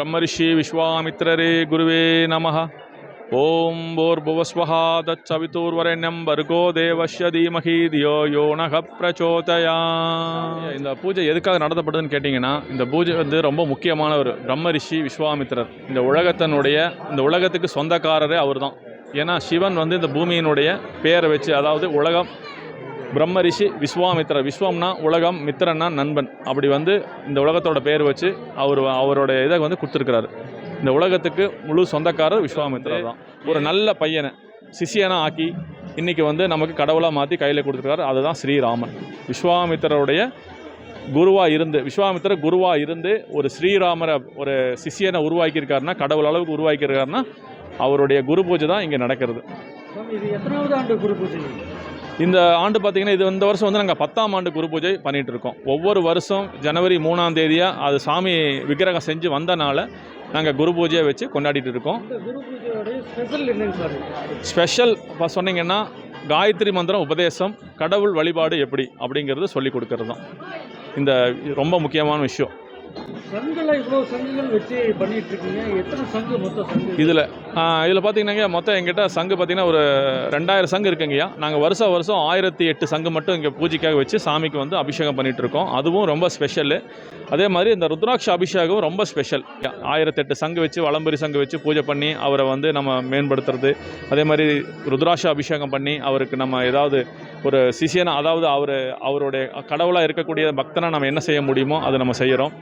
பிரம்மரிஷி விஸ்வாமித்ரே குருவே ನಮಃ ಓಂ ಭೂರ್ಭುವಸ್ವಃ ತತ್ಸವಿತೂರ್ವರೆಣ್ಯಂ ಭರ್ಗೋ ದೇವಶ್ಯ ಧೀಮಹಿ ಧಿಯೋ ಯೋಣಃ பிரச்சோதயா இந்த பூஜை எதுக்காக நடத்தப்படுதுன்னு கேட்டிங்கன்னா இந்த பூஜை வந்து ரொம்ப முக்கியமானவர் பிரம்ம ரிஷி விஸ்வாமித்திரர். இந்த உலகத்தினுடைய இந்த உலகத்துக்கு சொந்தக்காரரே அவர் தான் ஏன்னா சிவன் வந்து இந்த பூமியினுடைய பேரை வச்சு அதாவது உலகம் பிரம்ம ரிஷி விஸ்வம்னா உலகம் மித்திரன்னா நண்பன். அப்படி வந்து இந்த உலகத்தோட பேர் வச்சு அவர் அவரோட இதை வந்து கொடுத்துருக்கிறாரு. இந்த உலகத்துக்கு முழு சொந்தக்காரர் விஸ்வாமித்ரர் தான். ஒரு நல்ல பையனை சிஷியனா ஆக்கி இன்றைக்கி வந்து நமக்கு கடவுளாக மாற்றி கையில் கொடுத்துருக்காரு. அதுதான் ஸ்ரீராமன். விஸ்வாமித்திரருடைய குருவாக இருந்து விஸ்வாமித்திர குருவாக இருந்து ஒரு ஸ்ரீராமரை ஒரு சிஷியனை உருவாக்கியிருக்காருன்னா கடவுள் அளவுக்கு உருவாக்கியிருக்காருன்னா அவருடைய குரு பூஜை தான் இங்கே நடக்கிறது. இது எத்தனாவது ஆண்டு குரு பூஜை? இந்த ஆண்டு பார்த்தீங்கன்னா இது இந்த வருஷம் வந்து நாங்கள் பத்தாம் ஆண்டு குரு பூஜை பண்ணிட்டு இருக்கோம் ஒவ்வொரு வருஷம் ஜனவரி மூணாம் தேதியாக அது சாமி விக்கிரகம் செஞ்சு வந்தனால நாங்கள் குரு பூஜையை வச்சு கொண்டாடிட்டு இருக்கோம் ஸ்பெஷல் இப்போ சொன்னீங்கன்னா காயத்ரி மந்திரம் உபதேசம் கடவுள் வழிபாடு எப்படி அப்படிங்கிறது சொல்லி கொடுக்கறது தான் இந்த ரொம்ப முக்கியமான விஷயம். சங்குல இவ்வளோ சங்குகள் வச்சு பண்ணிட்டு இருக்கீங்க எத்தனை சங்கு மொத்தம் இதில் இதில் பார்த்தீங்கன்னா மொத்தம் எங்கிட்ட சங்கு பார்த்தீங்கன்னா ஒரு ரெண்டாயிரம் சங்கு இருக்குங்கய்யா நாங்கள் வருஷம் வருஷம் ஆயிரத்தி எட்டு சங்கு மட்டும் இங்கே பூஜைக்காக வச்சு சாமிக்கு வந்து அபிஷேகம் பண்ணிகிட்ருக்கோம் இருக்கோம். அதுவும் ரொம்ப ஸ்பெஷலு அதே மாதிரி இந்த ருத்ராட்ச அபிஷேகம் ரொம்ப ஸ்பெஷல் ஆயிரத்தெட்டு சங்கு வச்சு வளம்பரி சங்கு வச்சு பூஜை பண்ணி அவரை வந்து நம்ம மேம்படுத்துறது. அதே மாதிரி ருத்ராட்ச அபிஷேகம் பண்ணி அவருக்கு நம்ம ஏதாவது ஒரு சிஷியனை அதாவது அவர் அவருடைய கடவுளாக இருக்கக்கூடிய பக்தனை நம்ம என்ன செய்ய முடியுமோ அதை நம்ம செய்கிறோம்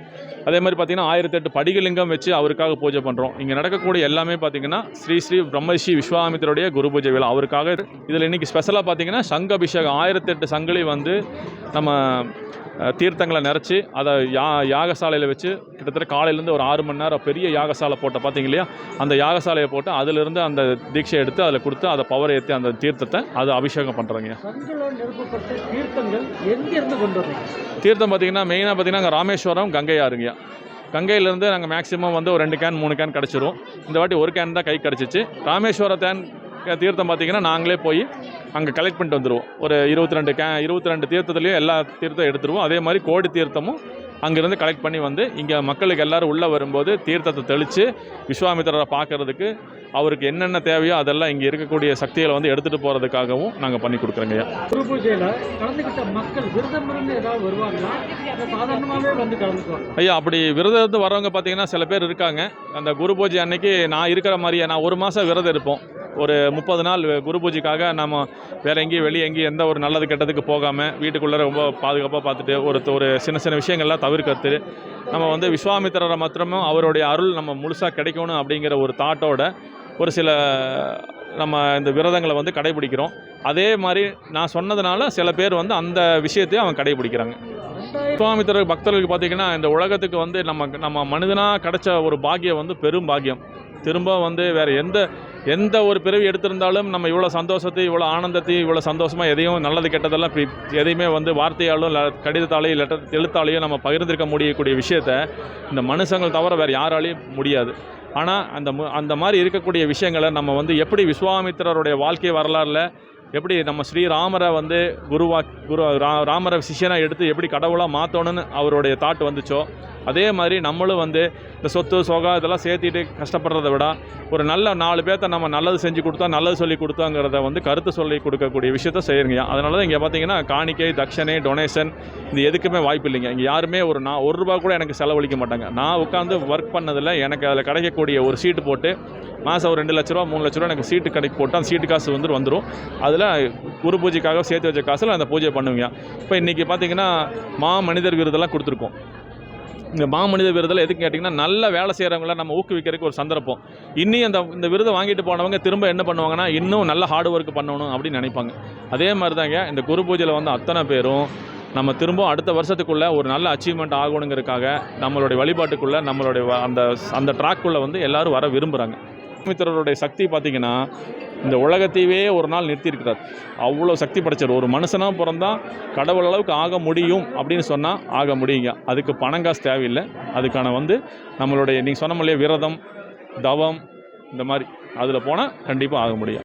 அதே மாதிரி பார்த்தீங்கன்னா ஆயிரத்தெட்டு படிகலிங்கம் வச்சு அவருக்காக பூஜை பண்ணுறோம் இங்கே நடக்கக்கூடிய எல்லாமே பார்த்தீங்கன்னா ஸ்ரீ ஸ்ரீ பிரம்மஸ்ரீ விஸ்வாமித்தருடைய குரு பூஜை விழா அவருக்காக. இதில் இன்றைக்கி ஸ்பெஷலாக பார்த்தீங்கன்னா சங்க அபிஷேகம் ஆயிரத்தெட்டு சங்கிலி வந்து நம்ம தீர்த்தங்களை நிறச்சி அதை யா யாகசாலையில் வச்சு கிட்டத்தட்ட காலையிலேருந்து ஒரு ஆறு மணி நேரம் பெரிய யாகசாலை போட்ட பார்த்தீங்க இல்லையா? அந்த யாகசாலையை போட்டு அதிலிருந்து அந்த தீட்சை எடுத்து அதில் கொடுத்து அதை பவர் ஏற்றி அந்த தீர்த்தத்தை அதை அபிஷேகம் பண்ணுறாங்க தீர்த்தம் பார்த்தீங்கன்னா மெயினாக பார்த்தீங்கன்னா அங்கே ராமேஸ்வரம் கங்கையாருங்கய்யா கங்கையிலேருந்து நாங்கள் மேக்ஸிமம் வந்து ஒரு ரெண்டு கேன் மூணு கேன் கிடச்சிரும். இந்த வாட்டி ஒரு கேன் தான் கை கிடச்சிச்சு. ராமேஸ்வர தேன் தீர்த்தம் பார்த்தீங்கன்னா நாங்களே போய் அங்கே கலெக்ட் பண்ணிட்டு வந்துடுவோம் ஒரு இருபத்தி ரெண்டு கே இருபத்தி ரெண்டு தீர்த்தத்துலேயும் எல்லா தீர்த்தம் எடுத்துருவோம். அதே மாதிரி கோடி தீர்த்தமும் அங்கேருந்து கலெக்ட் பண்ணி வந்து இங்கே மக்களுக்கு எல்லாரும் உள்ளே வரும்போது தீர்த்தத்தை தெளித்து விஸ்வாமித்திரரை பார்க்கறதுக்கு அவருக்கு என்னென்ன தேவையோ அதெல்லாம் இங்கே இருக்கக்கூடிய சக்திகளை வந்து எடுத்துகிட்டு போகிறதுக்காகவும் நாங்கள் பண்ணி கொடுக்குறோங்கய்யா குரு பூஜையில கலந்துக்கிட்ட மக்கள் விரதம் இருந்து ஏதாவது வருவாங்களா? சாதாரணமாகவே வந்து கலந்துக்குவாங்க ஐயா அப்படி விரதம் இருந்து வரவங்க பார்த்தீங்கன்னா சில பேர் இருக்காங்க. அந்த குரு பூஜை அன்னைக்கு நான் இருக்கிற மாதிரியே நான் ஒரு மாதம் விரதம் இருப்போம். ஒரு முப்பது நாள் குரு பூஜைக்காக நம்ம வேறு எங்கேயும் வெளியே எங்கேயும் எந்த ஒரு நல்லது கெட்டதுக்கு போகாமல் வீட்டுக்குள்ளே ரொம்ப பாதுகாப்பாக பார்த்துட்டு ஒரு ஒரு சின்ன சின்ன விஷயங்கள்லாம் தவிர்க்கறது. நம்ம வந்து விஸ்வாமித்திரரை மாத்திரமும் அவருடைய அருள் நம்ம முழுசாக கிடைக்கணும் அப்படிங்கிற ஒரு தாட்டோட ஒரு சில நம்ம இந்த விரதங்களை வந்து கடைபிடிக்கிறோம். அதே மாதிரி நான் சொன்னதுனால சில பேர் வந்து அந்த விஷயத்தையும் அவன் கடைபிடிக்கிறாங்க. ரெண்டாயிரம் பக்தர்களுக்கு பார்த்தீங்கன்னா இந்த உலகத்துக்கு வந்து நம்ம நம்ம மனிதனாக கிடைச்ச ஒரு பாக்கியம் வந்து பெரும் பாக்கியம். திரும்ப வந்து வேறு எந்த எந்த ஒரு பிறவி எடுத்திருந்தாலும் நம்ம இவ்வளோ சந்தோஷத்தையும் இவ்வளோ ஆனந்தத்தையும் இவ்வளோ சந்தோஷமாக எதையும் நல்லது கெட்டதெல்லாம் எதையுமே வந்து வார்த்தையாலும் இல்லை கடிதத்தாலையும் லெட்டர் எழுத்தாலையும் நம்ம பகிர்ந்திருக்க முடியக்கூடிய விஷயத்த இந்த மனுஷங்கள் தவிர வேறு யாராலையும் முடியாது. ஆனால் அந்த அந்த மாதிரி இருக்கக்கூடிய விஷயங்களை நம்ம வந்து எப்படி விஸ்வாமித்திரருடைய வாழ்க்கை வரலாறில் எப்படி நம்ம ஸ்ரீராமரை வந்து குருவா குரு ரா ராமரை சிஷியனாக எடுத்து எப்படி கடவுளாக மாற்றணும்னு அவருடைய தாட் வந்துச்சோ அதே மாதிரி நம்மளும் வந்து இந்த சொத்து சொகா இதெல்லாம் சேர்த்திட்டு கஷ்டப்படுறத விட ஒரு நல்ல நாலு பேர்த்த நம்ம நல்லது செஞ்சு கொடுத்தா நல்லது சொல்லி கொடுத்தாங்கிறத வந்து கருத்து சொல்லி கொடுக்கக்கூடிய விஷயத்த செய்யுங்க அதனால தான் இங்கே பார்த்தீங்கன்னா காணிக்கை தட்சணை டொனேஷன் இது எதுக்குமே வாய்ப்பு இல்லைங்க. இங்கே யாருமே ஒரு நான் ஒரு ரூபா கூட எனக்கு செலவழிக்க மாட்டாங்க. நான் உட்காந்து ஒர்க் பண்ணதில் எனக்கு அதில் கிடைக்கக்கூடிய ஒரு சீட்டு போட்டு மாதம் ஒரு ரெண்டு லட்ச ரூபா மூணு லட்ச ரூபா எனக்கு சீட்டு கடைக்கு போட்டால் அந்த சீட்டு காசு வந்து வந்துடும் அதில் குரு பூஜைக்காக சேர்த்து வச்ச காசில் அந்த பூஜை பண்ணுவீங்க. இப்போ இன்றைக்கி பார்த்தீங்கன்னா மா மனிதர் விருதெல்லாம் கொடுத்துருக்கோம். இந்த மாமனித விருதில் எதுக்கு கேட்டிங்கன்னா நல்ல வேலை செய்கிறவங்கள நம்ம ஊக்குவிக்கிறதுக்கு ஒரு சந்தர்ப்பம். இன்னும் அந்த இந்த விருதை வாங்கிட்டு போனவங்க திரும்ப என்ன பண்ணுவாங்கன்னா இன்னும் நல்ல ஹார்ட் ஒர்க் பண்ணணும் அப்படின்னு நினைப்பாங்க. அதே மாதிரி தாங்க இந்த குரு பூஜையில் வந்து அத்தனை பேரும் நம்ம திரும்ப அடுத்த வருஷத்துக்குள்ளே ஒரு நல்ல அச்சீவ்மெண்ட் ஆகணுங்கிறதுக்காக நம்மளுடைய வழிபாட்டுக்குள்ளே நம்மளுடைய அந்த அந்த ட்ராக்குள்ளே வந்து எல்லாரும் வர விரும்புகிறாங்க விஸ்வாமித்திரருடைய சக்தி பார்த்தீங்கன்னா இந்த உலகத்தையே ஒரு நாள் நிறுத்தியிருக்கிறார். அவ்வளோ சக்தி படைச்சார் ஒரு மனுஷனாக பிறந்தா கடவுள் அளவுக்கு ஆக முடியும் அப்படின்னு சொன்னால் ஆக முடியுங்க. அதுக்கு பணம் காசு தேவையில்லை. அதுக்கான வந்து நம்மளுடைய நீங்கள் சொன்ன மாதிரியே விரதம் தவம் இந்த மாதிரி. அதில் போனால் கண்டிப்பாக ஆக முடியும்.